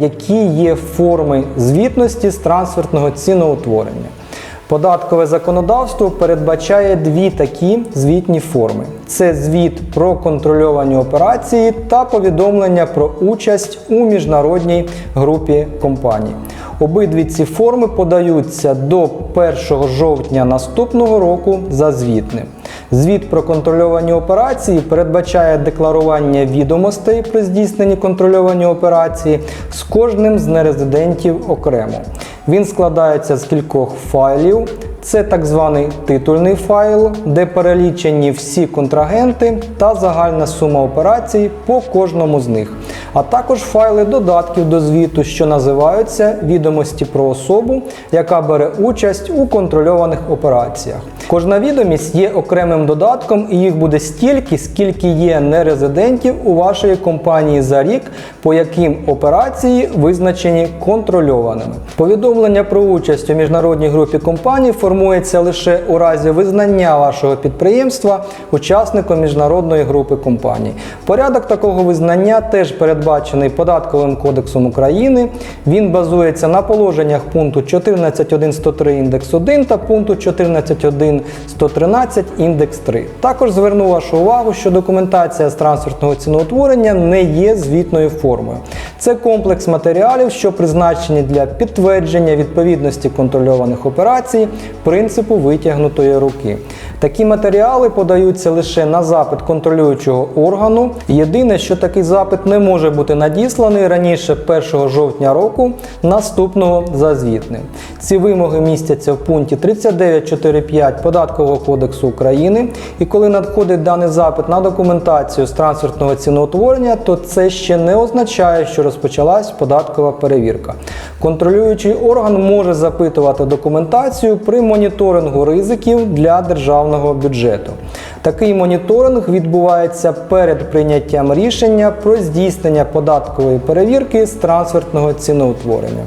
Які є форми звітності з трансфертного ціноутворення? Податкове законодавство передбачає дві такі звітні форми: це звіт про контрольовані операції та повідомлення про участь у міжнародній групі компаній. Обидві ці форми подаються до 1 жовтня наступного року за звітним. Звіт про контрольовані операції передбачає декларування відомостей при здійсненні контрольовані операції з кожним з нерезидентів окремо. Він складається з кількох файлів. Це так званий титульний файл, де перелічені всі контрагенти та загальна сума операцій по кожному з них, а також файли додатків до звіту, що називаються відомості про особу, яка бере участь у контрольованих операціях. Кожна відомість є окремим додатком, і їх буде стільки, скільки є нерезидентів у вашої компанії за рік, по яким операції визначені контрольованими. Повідомлення про участь у міжнародній групі компаній формується лише у разі визнання вашого підприємства учасником міжнародної групи компаній. Порядок такого визнання теж передбачений Податковим кодексом України. Він базується на положеннях пункту 14.1.103 індекс 1 та пункту 14.1.113 індекс 3. Також зверну вашу увагу, що документація з трансфертного ціноутворення не є звітною формою. Це комплекс матеріалів, що призначені для підтвердження відповідності контрольованих операцій принципу витягнутої руки. Такі матеріали подаються лише на запит контролюючого органу. Єдине, що такий запит не може бути надісланий раніше 1 жовтня року, наступного за звітним. Ці вимоги містяться в пункті 39.4.5 Податкового кодексу України. І коли надходить даний запит на документацію з трансфертного ціноутворення, то це ще не означає, що розпочалась податкова перевірка. Контролюючий орган може запитувати документацію при моніторингу ризиків для державного бюджету. Такий моніторинг відбувається перед прийняттям рішення про здійснення податкової перевірки з трансфертного ціноутворення.